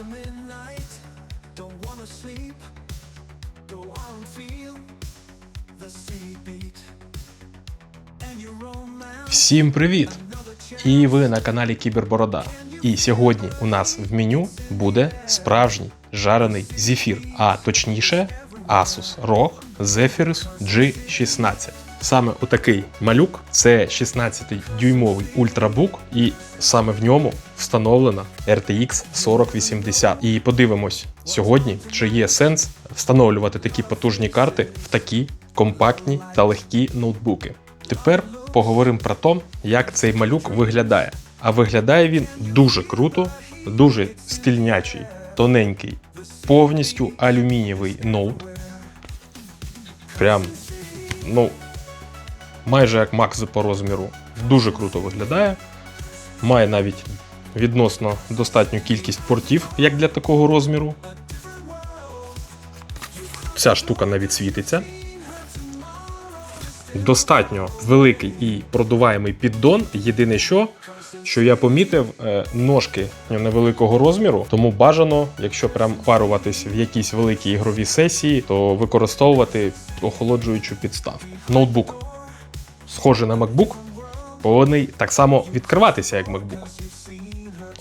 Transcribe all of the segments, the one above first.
after midnight, don't wanna sleep. Go on, feel the city beat. And your romance. Всім привіт! І ви на каналі Кіберборода. І сьогодні у нас в меню буде справжній жарений зефір, а точніше Asus ROG Zephyrus G16. Саме отакий малюк це 16-дюймовий ультрабук, і саме в ньому встановлена RTX 4080. І подивимось сьогодні, чи є сенс встановлювати такі потужні карти в такі компактні та легкі ноутбуки. Тепер поговоримо про те, як цей малюк виглядає. А виглядає він дуже круто, дуже стильнячий, тоненький, повністю алюмінієвий ноут. Прям, ну, майже як Макс по розміру. Дуже круто виглядає. Має навіть відносно достатню кількість портів, як для такого розміру. Ця штука навіть світиться достатньо великий і продуваємий піддон. Єдине що, що я помітив, е, ножки невеликого розміру, тому бажано, якщо прям паруватись в якійсь великій ігровій сесії, то використовувати охолоджуючу підставку. Ноутбук схожий на MacBook, повинен так само відкриватися, як MacBook.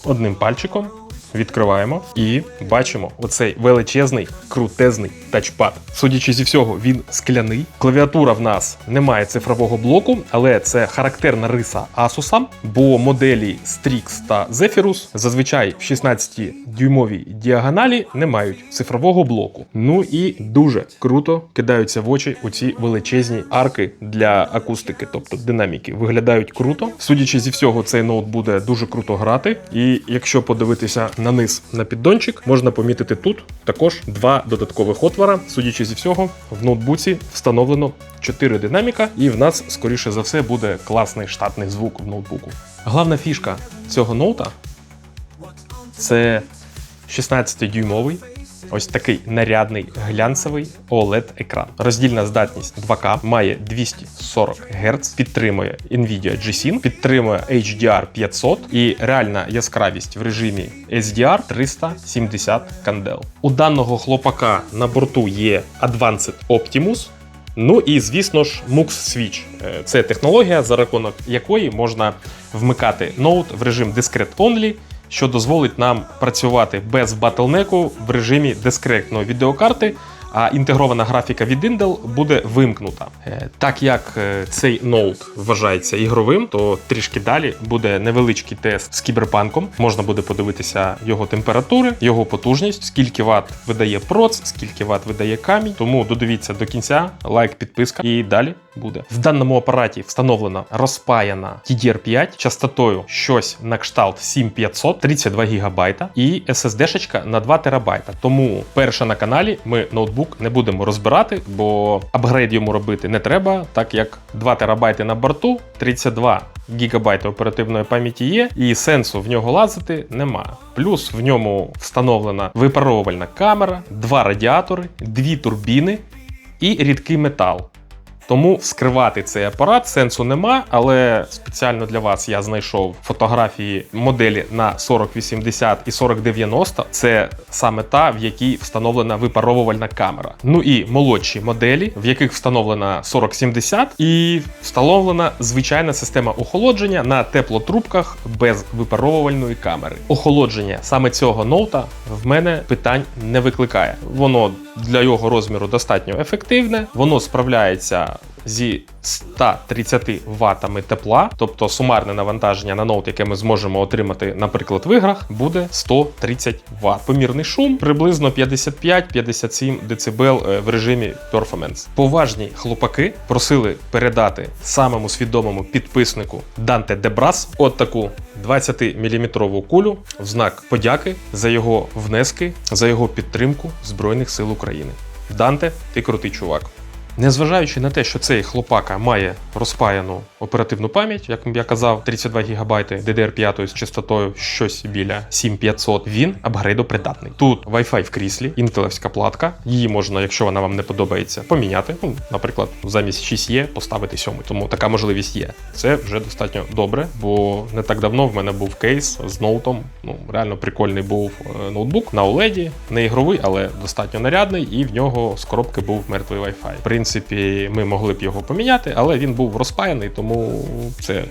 Одним пальчиком відкриваємо і бачимо оцей величезний крутезний тачпад. Судячи зі всього, він скляний. Клавіатура в нас не має цифрового блоку, але це характерна риса Asus, бо моделі Strix та Zephyrus зазвичай в 16-дюймовій діагоналі не мають цифрового блоку. Ну і дуже круто кидаються в очі оці величезні арки для акустики, тобто динаміки. Виглядають круто. Судячи зі всього, цей ноут буде дуже круто грати. І якщо подивитися на низ на піддончик, можна помітити тут також два додаткових отвора. Судячи зі всього, в ноутбуці встановлено 4 динаміка, і в нас, скоріше за все, буде класний штатний звук в ноутбуку. Главна фішка цього ноута це 16-дюймовий. Ось такий нарядний глянцевий oled екран. Роздільна здатність 2К має 240 Гц, підтримує Nvidia G-Sync, підтримує HDR 500 і реальна яскравість в режимі SDR 370 кандел. У даного хлопака на борту є Advanced Optimus. Ну і звісно ж, MUX Switch. Е, Це технологія, за рахунок якої можна вмикати ноут в режим Discrete Only, що дозволить нам працювати без батлнеку в режимі дискретної відеокарти. А інтегрована графіка від Intel буде вимкнута. Е, Так як е, цей ноут вважається ігровим, то трішки далі буде невеличкий тест з кіберпанком. Можна буде подивитися його температури, його потужність, скільки ват видає проц, скільки ват видає камінь. Тому додивіться до кінця, лайк, підписка і далі буде. В даному апараті встановлена розпаяна TDR5 частотою щось на кшталт 7500, 32 ГБ і SSD-шечка на 2 ТБ. Тому перше на каналі ми ноутбук не будемо розбирати, бо апгрейд йому робити не треба, так як 2 терабайти на борту, 32 гігабайти оперативної пам'яті є, і сенсу в нього лазити нема. Плюс в ньому встановлена випаровувальна камера, два радіатори, дві турбіни і рідкий метал. Тому вскривати цей апарат сенсу нема, але спеціально для вас я знайшов фотографії моделі на 4080 і 4090. Це саме та, в якій встановлена випаровувальна камера. Ну і молодші моделі, в яких встановлена 4070 і встановлена звичайна система охолодження на теплотрубках без випаровувальної камери. Охолодження саме цього ноута в мене питань не викликає. Воно для його розміру достатньо ефективне, воно справляється зі 130 ватами тепла, тобто сумарне навантаження на ноут, яке ми зможемо отримати, наприклад, в іграх, буде 130 Вт. Помірний шум приблизно 55-57 дБ е, в режимі Performance. Поважні хлопаки просили передати самому свідомому підписнику Данте Дебрас от таку 20-мм кулю в знак подяки за його внески, за його підтримку Збройних сил України. Данте, ти крутий чувак. Незважаючи на те, що цей хлопака має розпаяну оперативну пам'ять, як я казав, 32 ГБ DDR5 з частотою щось біля 7500, він апгрейдопридатний. Тут Wi-Fi в кріслі, інтелевська платка. Її можна, якщо вона вам не подобається, поміняти. Ну, наприклад, замість 6E поставити 7. Тому така можливість є. Це вже достатньо добре, бо не так давно в мене був кейс з ноутом. Ну реально прикольний був е, ноутбук на OLED, не ігровий, але достатньо нарядний, і в нього з коробки був мертвий Wi-Fi. Принципі, ми могли б його поміняти, але він був розпаяний, тому це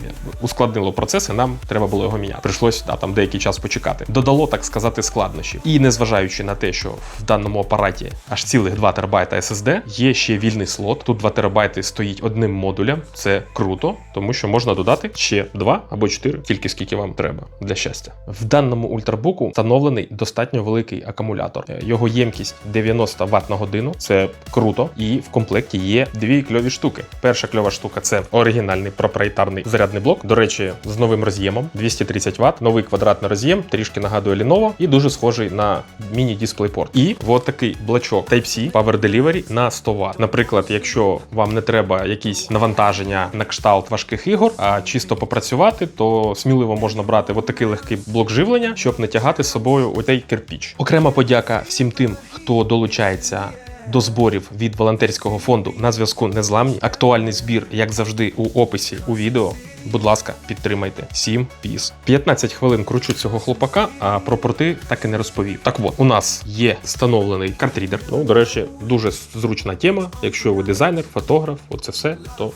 ускладнило процес, і нам треба було його міняти. Прийшлось да, там деякий час почекати. Додало, так сказати, складнощів. І незважаючи на те, що в даному апараті аж цілих 2 терабайта SSD, є ще вільний слот. Тут 2 терабайти стоїть одним модулем. Це круто, тому що можна додати ще 2 або 4, тільки скільки вам треба для щастя. В даному ультрабуку встановлений достатньо великий акумулятор. Е, Його ємкість 90 Вт на годину. Це круто. І в комплекті є дві кльові штуки. Перша кльова штука це оригінальний проприєтарний зарядний блок. До речі, з новим роз'ємом 230 Вт, новий квадратний роз'єм, трішки нагадує Lenovo і дуже схожий на міні-дисплейпорт. І от такий блочок Type-C Power Delivery на 100 Вт. Наприклад, якщо вам не треба якісь навантаження на кшталт важких ігор, а чисто попрацювати, то сміливо можна брати от такий легкий блок живлення, щоб не тягати з собою отей кирпіч. Окрема подяка всім тим, хто долучається. До зборів від волонтерського фонду на зв'язку незламні. Актуальний збір, як завжди, у описі у відео. Будь ласка, підтримайте. Сім піс. 15 хвилин кручу цього хлопака, а про порти так і не розповів. Так от, у нас є встановлений картрідер. Ну, до речі, дуже зручна тема. Якщо ви дизайнер, фотограф, оце все, то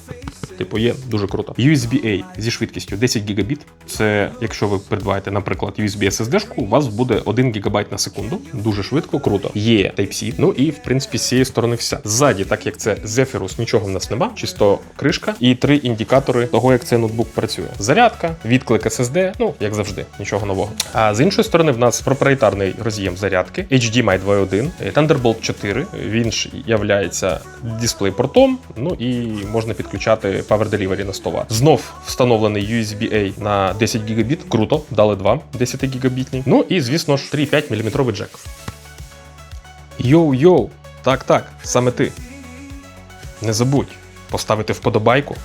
типу є дуже круто. USB-A зі швидкістю 10 гігабіт. Це якщо ви придбаєте, наприклад, USB SSD-шку, у вас буде 1 гігабайт на секунду. Дуже швидко, круто. Є Type-C. Ну і в принципі з цієї сторони все. Ззаді, так як це Zephyrus, нічого в нас нема, чисто кришка і три індикатори того, як цей ноутбук працює. Зарядка, відклик SSD, ну як завжди, нічого нового. А з іншої сторони, в нас проприєтарний роз'єм зарядки HDMI 2.1, е, Thunderbolt 4. Він ж являється дисплей-портом. Ну і можна підключати Power Delivery на 100 Вт. Знов встановлений USB-A на 10 гігабіт. Круто, дали два 10 гігабітні. Ну і звісно ж 3,5 мм джек. Йоу-йоу, так, так, саме ти. Не забудь поставити вподобайку,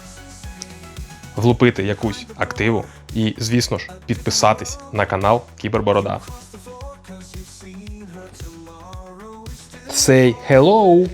влупити якусь активу і, звісно ж, підписатись на канал Кіберборода. Say hello!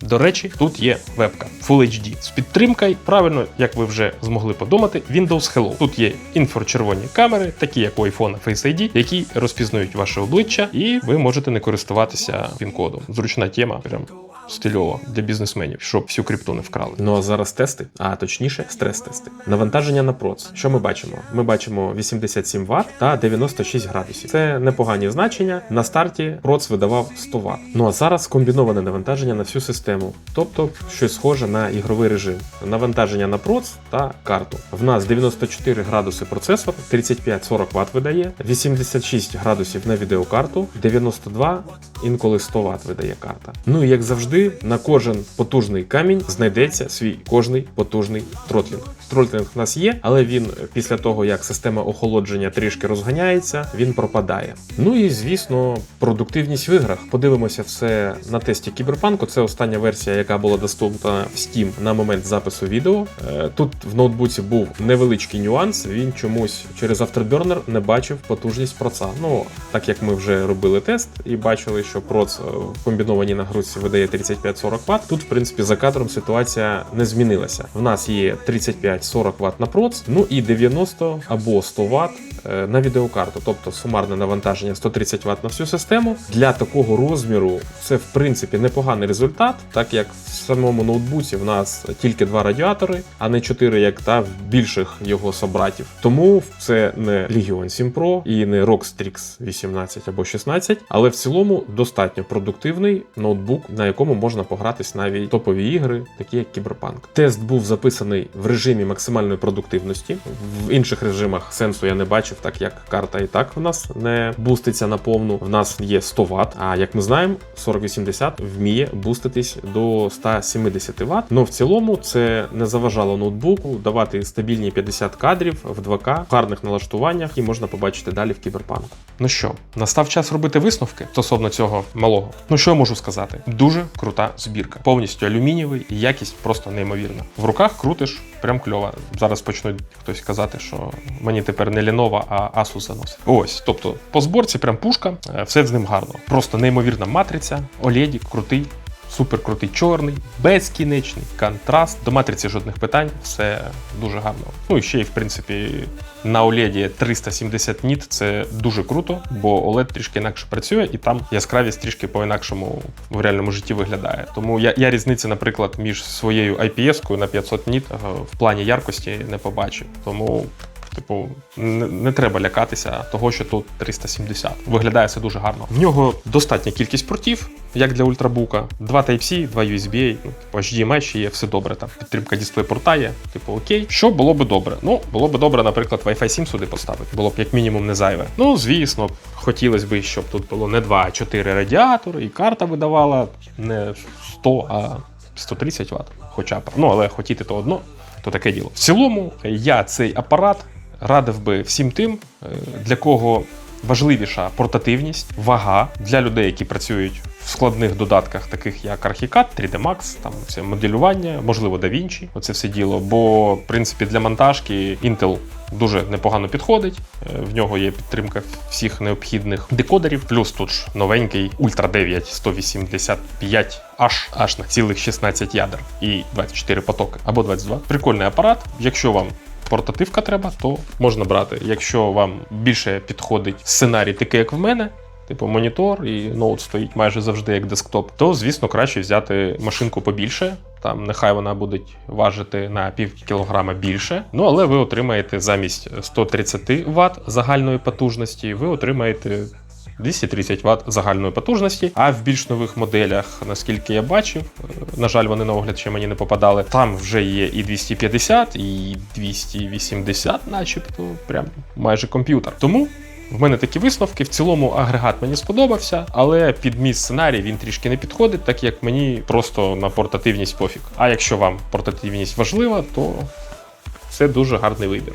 До речі, тут є вебка Full HD з підтримкою. Правильно, як ви вже змогли подумати, Windows Hello. Тут є інфрачервоні камери, такі як у iPhone Face ID, які розпізнають ваше обличчя, і ви можете не користуватися пін-кодом. Зручна тема, прям стильово для бізнесменів, щоб всю крипту не вкрали. Ну а зараз тести, а точніше, стрес-тести. Навантаження на проц. Що ми бачимо? Ми бачимо 87 Вт та 96 градусів. Це непогані значення. На старті проц видавав 100 Вт. Ну а зараз комбіноване навантаження на всю систему, тобто щось схоже на ігровий режим. Навантаження на проц та карту. В нас 94 градуси процесор, 35-40 Вт видає, 86 градусів на відеокарту, 92, інколи 100 Вт видає карта. Ну і як завжди, на кожен потужний камінь знайдеться свій кожний потужний тротлінг. Тротлінг в нас є, але він після того, як система охолодження трішки розганяється, він пропадає. Ну і звісно, продуктивність в іграх. Подивимося все на тесті кіберпанку. Це остання версія, яка була доступна в Steam на момент запису відео. Е, Тут в ноутбуці був невеличкий нюанс. Він чомусь через Afterburner не бачив потужність проца. Ну так як ми вже робили тест і бачили, що проц е, в комбінованій нагрузці видає 35-40 Вт. Тут, в принципі, за кадром ситуація не змінилася. В нас є 35-40 Вт на проц, ну і 90 або 100 Вт е, на відеокарту, тобто сумарне навантаження 130 Вт на всю систему. Для такого розміру це в принципі непоганий результат, так як в самому ноутбуці в нас тільки два радіатори, а не чотири, як та в більших його собратів. Тому це не Legion 7 Pro і не ROG Strix 18 або 16, але в цілому достатньо продуктивний ноутбук, на якому можна погратись навіть топові ігри, такі як Cyberpunk. Тест був записаний в режимі максимальної продуктивності. В інших режимах сенсу я не бачив, побачив, так як карта і так у нас не буститься на повну. В нас є 100 Вт, а як ми знаємо, 4080 вміє буститись до 170 Вт. Ну в цілому це не заважало ноутбуку давати стабільні 50 кадрів в 2К в гарних налаштуваннях, і можна побачити далі в кіберпанку. Ну що, настав час робити висновки стосовно цього малого. Ну що я можу сказати? Дуже крута збірка, повністю алюмінієвий і якість просто неймовірна. В руках крутиш, прям кльово. Зараз почнуть хтось казати, що мені тепер не Lenovo, а Asus заносить. Ось, тобто по зборці прям пушка, е, все з ним гарно. Просто неймовірна матриця, OLED, крутий. Супер крутий чорний, безкінечний контраст. До матриці жодних питань, все дуже гарно. Ну і ще й в принципі на OLED 370 ніт це дуже круто, бо OLED трішки інакше працює, і там яскравість трішки по-інакшому в реальному житті виглядає. Тому я, я різниці, наприклад, між своєю IPS-кою на 500 ніт е, в плані яркості не побачив. Тому. Типу, не, не треба лякатися того, що тут 370. Виглядає все дуже гарно. В нього достатня кількість портів, як для ультрабука. Два Type-C, два USB, ну, типу HDMI ще є, все добре. Там підтримка дисплей-порта є, типу окей. Що було би добре? Ну, було би добре, наприклад, Wi-Fi 7 сюди поставити. Було б як мінімум не зайве. Ну, звісно, хотілося б, щоб тут було не 2, а 4 радіатори, і карта видавала не 100, а 130 Вт. Хоча б. Ну, але хотіти то одно, то таке діло. В цілому, я цей апарат радив би всім тим, е, для кого важливіша портативність, вага для людей, які працюють в складних додатках, таких як Archicad, 3D Max, там це моделювання, можливо, DaVinci, оце все діло. Бо, в принципі, для монтажки Intel дуже непогано підходить. Е, В нього є підтримка всіх необхідних декодерів. Плюс тут ж новенький Ultra 9 185 аж аж на цілих 16 ядер і 24 потоки або 22. Прикольний апарат. Якщо вам портативка треба, то можна брати. Якщо вам більше підходить сценарій, такий як в мене. Типу монітор і ноут стоїть майже завжди як десктоп, то звісно краще взяти машинку побільше. Там нехай вона буде важити на пів кілограма більше. Ну але ви отримаєте замість 130 Вт загальної потужності, ви отримаєте 230 Вт загальної потужності. А в більш нових моделях, наскільки я бачив, е, на жаль, вони на огляд ще мені не попадали. Там вже є і 250, і 280, начебто, прям майже комп'ютер. Тому. В мене такі висновки. В цілому агрегат мені сподобався, але під мій сценарій він трішки не підходить, так як мені просто на портативність пофіг. А якщо вам портативність важлива, то це дуже гарний вибір.